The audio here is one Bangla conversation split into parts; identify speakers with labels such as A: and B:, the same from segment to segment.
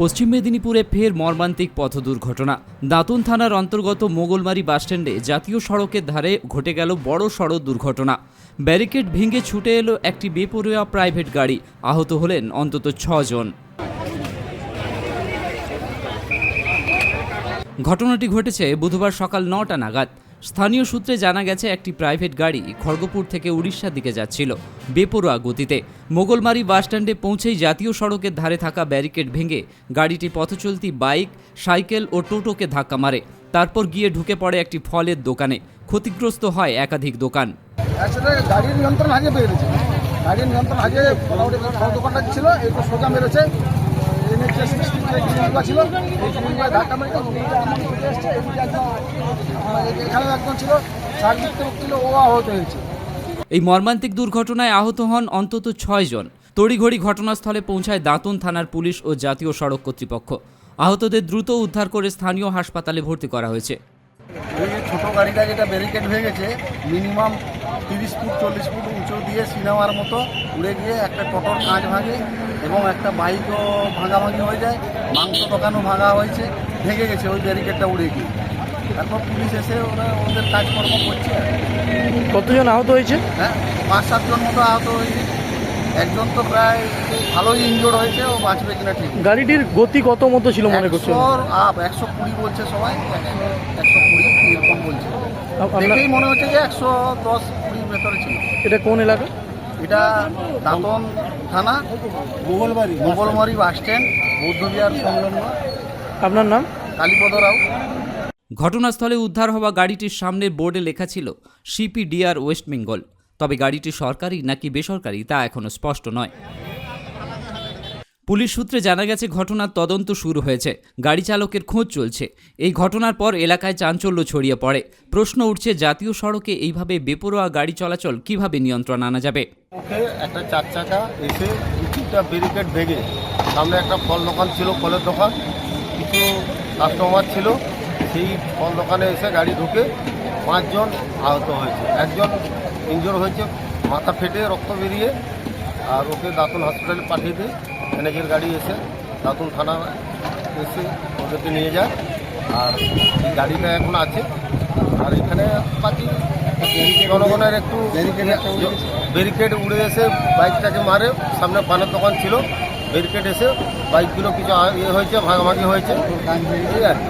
A: পশ্চিম মেদিনীপুরে ফের মর্মান্তিক পথ দুর্ঘটনা। দাঁতুন থানার অন্তর্গত মোগলমারি বাসস্ট্যান্ডে জাতীয় সড়কের ধারে ঘটে গেল বড় সড়ক দুর্ঘটনা। ব্যারিকেড ভেঙে ছুটে এলো একটি বেপরোয়া প্রাইভেট গাড়ি। আহত হলেন অন্তত ছজন। ঘটনাটি ঘটেছে বুধবার সকাল নটা নাগাদ। স্থানীয় সূত্রে জানা গেছে, একটি প্রাইভেট গাড়ি খড়গপুর থেকে উড়িষ্যার দিকে যাচ্ছিল বেপরোয়া গতিতে। মোগলমারি বাসস্ট্যান্ডে পৌঁছেই জাতীয় সড়কের ধারে থাকা ব্যারিকেড ভেঙে গাড়িটি পথচলতি বাইক, সাইকেল ও টোটোকে ধাক্কা মারে। তারপর গিয়ে ঢুকে পড়ে একটি ফলের দোকানে। ক্ষতিগ্রস্ত হয় একাধিক দোকান।
B: গাড়ির নিয়ন্ত্রণ হারিয়ে গাড়ির নিয়ন্ত্রণ হারিয়ে ছিল সোজা মেরেছে। ছিল এই ছুটে একজন ছিল ছিল ও আহত হয়েছে।
A: মর্মান্তিক দুর্ঘটনায় আহত হন অন্তত ছয়জন তড়িঘড়ি ঘটনাস্থলে পৌঁছায় দাঁতন থানার পুলিশ ও জাতীয় সড়ক কর্তৃপক্ষ। আহতদের দ্রুত উদ্ধার করে স্থানীয় হাসপাতালে ভর্তি করা হয়েছে।
B: যে গাড়িটা যেটা ব্যারিকেড হয়ে গেছে মিনিমাম তিরিশ ফুট চল্লিশ ফুট উঁচু দিয়ে সিনেমার মতো উড়ে গিয়ে একটা টোটোর কাঁচ ভাঙে এবং একটা বাইকও ভাঙাভাঙি হয়ে যায় মাংস দোকানও ভাঙা হয়েছে ভেঙে গেছে ওই ব্যারিকেডটা উড়ে গিয়ে। তারপর পুলিশ এসে ওরা ওদের কাজকর্ম করছে।
C: কতজন আহত হয়েছে?
B: হ্যাঁ পাঁচ সাতজন মতো আহত হয়েছে। একজন তো প্রায় ভালোই ইনজোর হয়েছে ও বাঁচবে কিনা ঠিক
C: গাড়িটির গতি কত মতো ছিল মনে
B: একশোর আপ একশো কুড়ি বলছে সবাই একশো একশো কুড়ি এরকম বলছে। দেখেই মনে হচ্ছে যে একশো দশ কুড়ির ভেতরে ছিল।
C: এটা কোন এলাকা?
B: এটা দাঁতন থানা মোগলবাড়ি মোগলমারি বাস স্ট্যান্ড বৌদ্ধবিহার সংলগ্ন।
C: আপনার নাম?
B: কালীপদ রাও।
A: ঘটনাস্থলে উদ্ধার হওয়া গাড়িটির সামনে বোর্ডে লেখা ছিল সিপিডিআর ওয়েস্ট বেঙ্গল। তবে গাড়িটি সরকারি নাকি বেসরকারি তা এখনও স্পষ্ট নয়। পুলিশ সূত্রে জানা গেছে, ঘটনার তদন্ত শুরু হয়েছে। গাড়ি চালকের খোঁজ চলছে। এই ঘটনার পর এলাকায় চাঞ্চল্য ছড়িয়ে পড়ে। প্রশ্ন উঠছে, জাতীয় সড়কে এইভাবে বেপরোয়া গাড়ি চলাচল কীভাবে নিয়ন্ত্রণ আনা যাবে?
D: একটা চার চাকা এসে তিনটা ব্যারিকেড ভেঙে সামনে একটা ফল দোকান ছিল, ফলের দোকান। কিছু কাস্টমার ছিল, সেই ফল দোকানে এসে গাড়ি ঢুকে পাঁচজন আহত হয়েছে। একজন ইনজোর হয়েছে, মাথা ফেটে রক্ত বেরিয়ে, আর ওকে দাঁতুন হসপিটালে পাঠিয়ে দিই। ম্যানেজের গাড়ি এসে দাঁতুন থানা এসে ওদেরকে নিয়ে যায়। আর এই গাড়িটা এখন আছে। আর এখানে বাকি জনগণের একটু ব্যারিকেড উড়ে এসে বাইকটাকে মারে। সামনে পানের দোকান ছিল। ব্যারিকেড এসে বাইকগুলো কিছু ইয়ে হয়েছে ভাগাভাগি হয়েছে। ঠিক আছে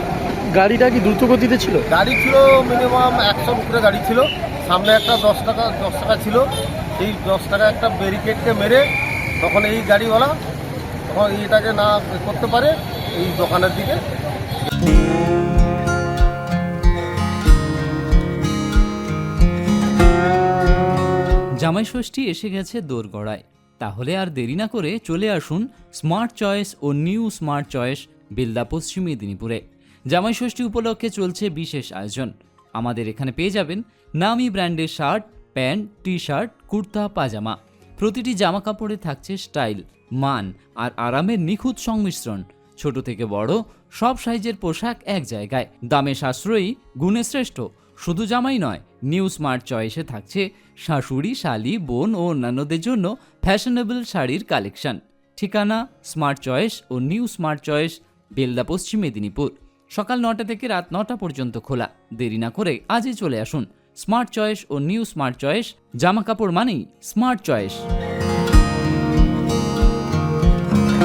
C: গাড়িটা কি দ্রুত গতিতে ছিল?
D: গাড়ি ছিল মিনিমাম একশোর উপরে গাড়ি ছিল। সামনে একটা দশ টাকা দশ টাকা ছিল। সেই দশ টাকা একটা ব্যারিকেডকে মেরে তখন এই গাড়িওয়ালা এইটাকে না করতে পারে, এই দোকানের দিকে।
A: জামাই ষষ্ঠী এসে গেছে দোরগড়ায়। তাহলে আর দেরি না করে চলে আসুন স্মার্ট চয়েস ও নিউ স্মার্ট চয়েস বেলদা পশ্চিম মেদিনীপুরে। জামাই ষষ্ঠী উপলক্ষে চলছে বিশেষ আয়োজন। আমাদের এখানে পেয়ে যাবেন নামি ব্র্যান্ডের shirt, pant T shirt kurta, pyjama. প্রতিটি জামা কাপড়ে থাকছে স্টাইল। মান আর আরামের নিখুঁত সংমিশ্রণ। ছোট থেকে বড়, সব সাইজের পোশাক এক জায়গায়। দামে সাশ্রয়ী, গুণে শ্রেষ্ঠ। শুধু জামাই নয়, নিউ স্মার্ট চয়েসে থাকছে শাশুড়ি, শালি, বোন ও অন্যান্যদের জন্য ফ্যাশনেবল শাড়ির কালেকশন। ঠিকানা, স্মার্ট চয়েস ও new smart choice, Belda, Paschim Medinipur. সকাল নটা থেকে রাত নটা পর্যন্ত খোলা। দেরি না করে আজই চলে আসুন। স্মার্ট চয়েস ও নিউ স্মার্ট চয়েস জামা কাপড় মানেই স্মার্ট চয়েস।